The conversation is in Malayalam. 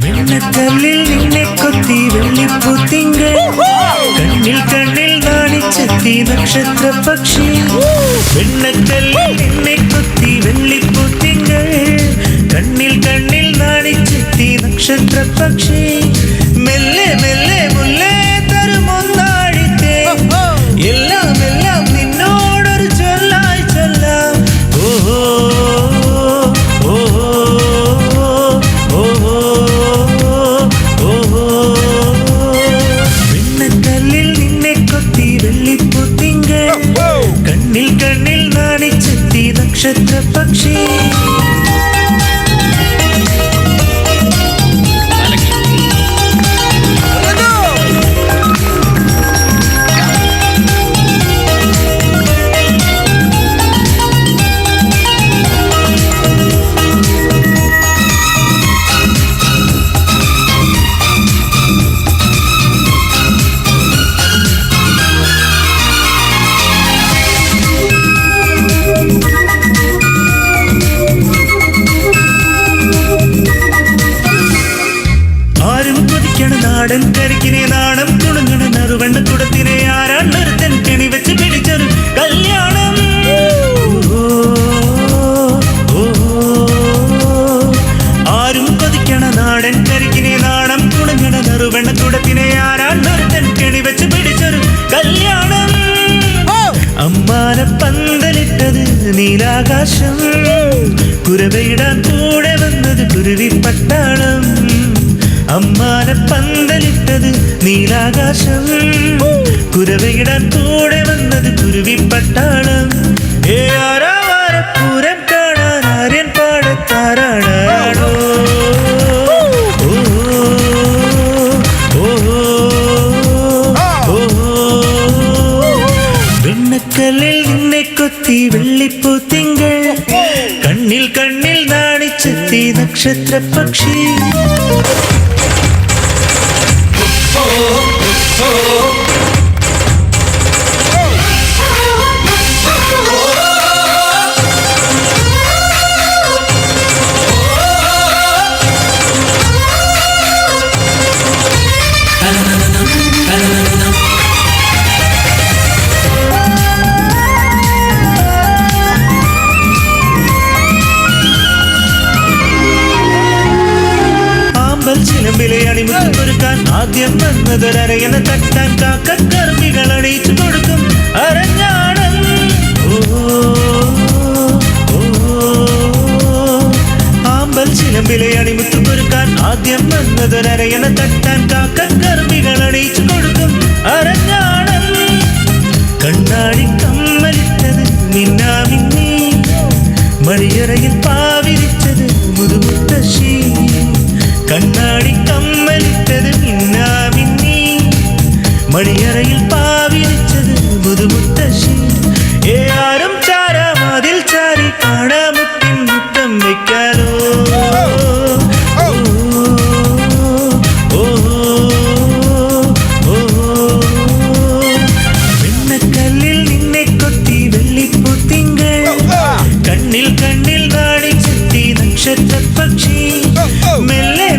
വെണ്ണക്കല്ലിൽ നിന്നെ കണ്ണിൽ കണ്ണിൽ വെണ്ണക്കല്ലിൽ നിന്നെ കൊത്തി വെള്ളിപ്പൂത്തിങ്കൾ കണ്ണിൽ കണ്ണിൽ നാണിച്ചെത്തി നക്ഷത്ര പക്ഷി. മെല്ലെ മെല്ലെ മുല്ലേ നാണിച്ചെത്തി നക്ഷത്ര കൊതിക്കണ നാടൻ കരിക്കിനെ നാണം കുണുങ്ങണ നറുവണ്ണ കുടത്തിനെ ആരാണ്ടൊരുത്തൻ കെണി വെച്ച് പിടിച്ചൊരു കല്യാണം. ആരും കൊതിക്കണ നാടൻ കരിക്കിനെ നാണം കുണുങ്ങണ നറുവണ്ണ കുടത്തിനെ ആരാണ്ടൊരുത്തൻ കെണി വെച്ച് പിടിച്ചൊരു കല്യാണം. അമ്മാന പന്തലിട്ടത് നീലാകാശം. കുരവയിടാൻ കൂടെ വന്നത് കുരുവി പട്ടാളം. അമ്മാന പന്തലിട്ടത് നീലാകാശം. കുരവയിടാൻ കൂടെ വന്നത് കുരുവി പട്ടാളം. ഏ ആരാവാരപ്പൂരം കാണാൻ ആര്യൻ ഓ വെണ്ണക്കല്ലിൽ നിന്നെ കൊത്തി വെള്ളിപ്പൂ തിങ്കൾ കണ്ണിൽ കണ്ണിൽ നാണിച്ചെത്തി നക്ഷത്ര പക്ഷി ആമ്പൽ ചിലമ്പിലെ അണിമുഖം ഒരുക്കാൻ ആദ്യം വന്നതൊരരയന തട്ടാൻ കാക്കർമ്മികൾ അണിയിച്ചു കൊടുക്കും. അരഞ്ഞാണം ആമ്പൽ ചിലമ്പിലെ അണിമുഖം ഒരുക്കാൻ ആദ്യം വന്നതൊരരയന തട്ടാൻ കാക്കർമ്മികൾ അണിയിച്ചു കൊടുക്കും. പാവിരിച്ചത് മുതുമുത്തശ്ശി ഏ ആരും ചാരാമതിൽ ചാരി കാണാമുത്തിൻ മുത്തം വയ്ക്കാലോ. വെണ്ണക്കല്ലിൽ നിന്നെ കൊത്തി വെള്ളിപ്പൂ തിങ്കൾ കണ്ണിൽ കണ്ണിൽ നാടി ചെത്തി നക്ഷത്ര പക്ഷി മെല്ലെ